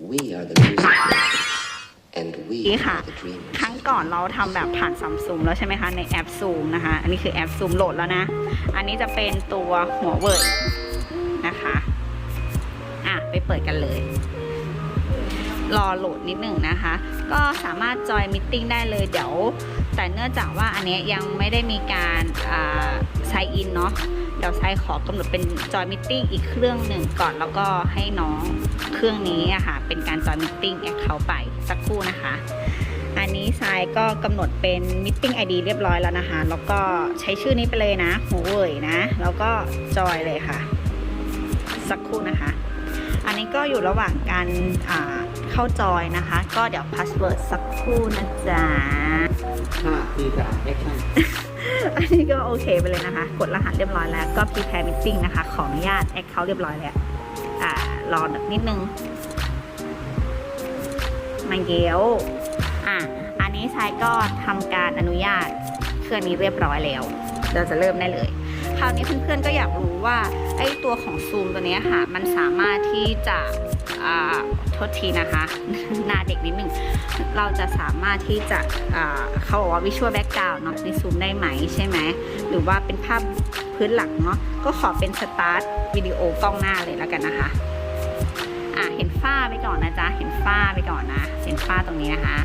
We are the music makers, and we นี่ค่ะ are the dreamers. ครั้งก่อนเราทำแบบผ่านซัมซุงแล้วใช่ไหมคะ ในแอปซูมนะคะ อันนี้คือแอปซูมโหลดแล้วนะ อันนี้จะเป็นตัวหัวเวิร์ดนะคะ อะ ไปเปิดกันเลย รอโหลดนิดหนึ่งนะคะ ก็สามารถจอยมิ팅ได้เลยเดี๋ยว แต่เนื่องจากว่าอันเนี้ยยังไม่ได้มีการใช้ อินเนาะเดี๋ยวไซขอกำหนดเป็นจอยมิทติ้งอีกเครื่องหนึ่งก่อนแล้วก็ให้น้องเครื่องนี้อะค่ะเป็นการจอยมิทติ้งแอคเคาท์ไปสักครู่นะคะ อันนี้ไซก็กำหนดเป็นมิทติ้งไอดีเรียบร้อยแล้วนะคะแล้วก็ใช้ชื่อนี้ไปเลยนะหัวเว่ยนะ แล้วก็จอยเลยค่ะ สักครู่นะคะ อันนี้ก็อยู่ระหว่างการอ่าเข้าจอยนะคะ ก็เดี๋ยวพาสเวิร์ดสักครู่นะจ๊ะห้าสี่สามแอคชั่นอันนี้ก็โอเคไปเลยนะคะ กดรหัสเรียบร้อยแล้วก็ prepare meeting นะคะ ขออนุญาตแอคเคาท์เรียบร้อยแล้วอ่ารอนิดนึงมาเยวอะ อันนี้ชายก็ทำการอนุญาตเครื่องนี้เรียบร้อยแล้ว เราจะเริ่มได้เลย คราวนี้เพื่อนๆก็อยากรู้ว่าไอ้ตัวของซูมตัวนี้ค่ะ มันสามารถที่จะโทษทีนะคะหน้าเด็กนิดนึงเราจะสามารถที่จะเขาบอกว่าวิชวลแบ็กกราวน์เนาะในซูมได้ไหมใช่ไหมหรือว่าเป็นภาพพื้นหลังเนาะก็ขอเป็นสตาร์ทวิดีโอกล้องหน้าเลยแล้วกันนะคะอะเห็นฝ้าไปก่อนนะจ๊ะเห็นฝ้าไปก่อนนะ เห็นฝ้าตรงนี้นะคะ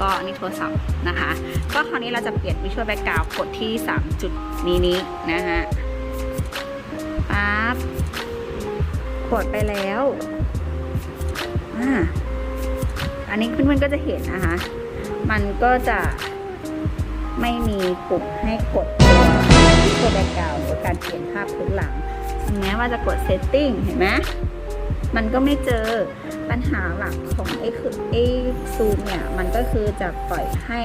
ก็นี่โทรศัพท์นะคะ ก็คราวนี้เราจะเปลี่ยนวิชวลแบ็กกราวด์กดที่ 3 จุดนี้นี้นะฮะปั๊บกดไปแล้วอ่าอันนี้เพื่อนๆก็จะเห็นนะคะ มันก็จะไม่มีปุ่มให้กดตัววิชวลแบ็กกราวด์หรือการเปลี่ยนภาพพื้นหลัง แม้ว่าจะกด setting เห็นไหม มันก็ไม่เจอปัญหาหลักของไอ้คือไอ้ซูมเนี่ย มันก็คือจะปล่อยให้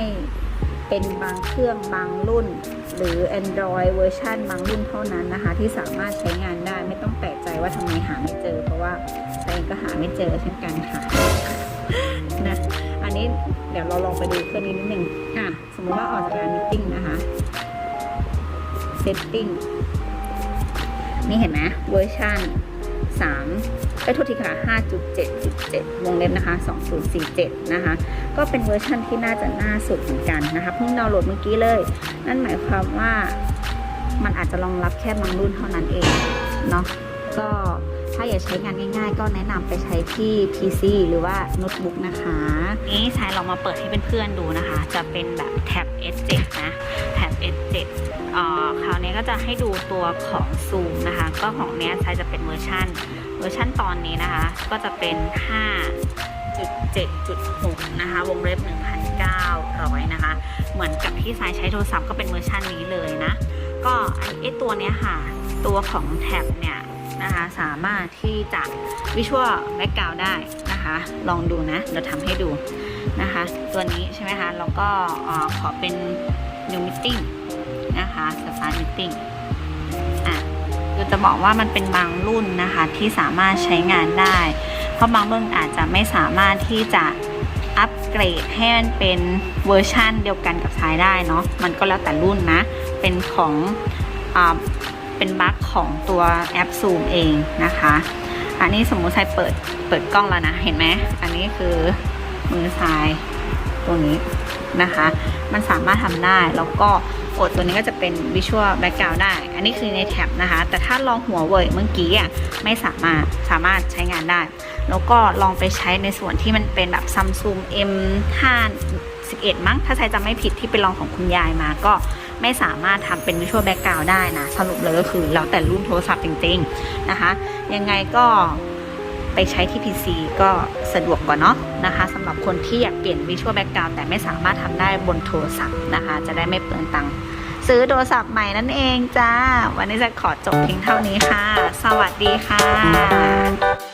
เป็นบางเครื่องบางรุ่น หรือ Android เวอร์ชันบางรุ่นเท่านั้นนะคะ ที่สามารถใช้งานได้ไม่ต้องแปลกใจว่าทำไมหาไม่เจอ เพราะว่าใช้ก็หาไม่เจอเช่นกันค่ะนะอันนี้เดี๋ยวเราลองไปดูเครื่องนี้นิดนึงอะสมมติว่าออกจากการมิ팅นะคะ setting นี่เห็นไหมเวอร์ชัน 3ไปโทษทีค่ะ5.7.7วงเล็บนะคะ 2047 นะคะ ก็เป็นเวอร์ชันที่น่าจะน่าสุดเหมือนกันนะคะ เพิ่งดาวน์โหลดเมื่อกี้เลย นั่นหมายความว่ามันอาจจะรองรับแค่บางรุ่นเท่านั้นเองเนาะก็ถ้าอยากใช้งานง่ายๆ ก็แนะนำไปใช้ที่ PC หรือว่าโน้ตบุ๊กนะคะ นี้ใช้ลองมาเปิดให้เพื่อนๆดูนะคะ จะเป็นแบบแท็บ S7 นะ แท็บ S7 เอ่อ คราวนี้ก็จะให้ดูตัวของซูมนะคะ ก็ของเนี้ยใช้จะเป็นเวอร์ชันเวอร์ชันตอนนี้นะคะ ก็จะเป็น 5.7.6 นะคะ วงเล็บ 1,900 นะคะ เหมือนกับที่สายใช้โทรศัพท์ก็เป็นเวอร์ชันนี้เลยนะ ก็ไอตัวเนี้ยค่ะ ตัวของแท็บเนี่ยนะคะสามารถที่จะวิชวลแบ็กกราวได้นะคะ ลองดูนะเดี๋ยวทำให้ดูนะคะ ตัวนี้ใช่ไหมคะ แล้วก็ขอเป็น New Meeting นะคะ Start Meeting อะคือจะบอกว่ามันเป็นบางรุ่นนะคะที่สามารถใช้งานได้ เพราะบางรุ่นอาจจะไม่สามารถที่จะอัปเกรดให้มันเป็นเวอร์ชั่นเดียวกันกับใช้ได้เนาะมันก็แล้วแต่รุ่นนะ เป็นของอเป็นบั๊กของตัวแอป Zoom เองนะคะ อันนี้สมมุติใช้เปิดเปิดกล้องแล้วนะ เห็นไหมอันนี้คือมือซ้ายตรงนี้นะคะ มันสามารถทำได้แล้วก็ กดตัวนี้ก็จะเป็น Visual Background ได้ อันนี้คือในแท็บนะคะ แต่ถ้าลองหัวเว่ยเมื่อกี้อะไม่สามารถสามารถใช้งานได้ แล้วก็ลองไปใช้ในส่วนที่มันเป็นแบบ Samsung M5 11มั้ง ถ้าใช้จำไม่ผิดที่ไปลองของคุณยายมาก็ไม่สามารถทำเป็น Visual Background ได้นะ สรุปเลยก็คือแล้วแต่รุ่นโทรศัพท์จริงๆนะคะ ยังไงก็ ไปใช้ที่ PC ก็สะดวกกว่าเนาะนะคะสำหรับคนที่อยากเปลี่ยน Visual Background แต่ไม่สามารถทำได้บนโทรศัพท์นะคะ จะได้ไม่เปลืองตังค์ซื้อโทรศัพท์ใหม่นั่นเองจ้า วันนี้จะขอจบเพียงเท่านี้ค่ะ สวัสดีค่ะ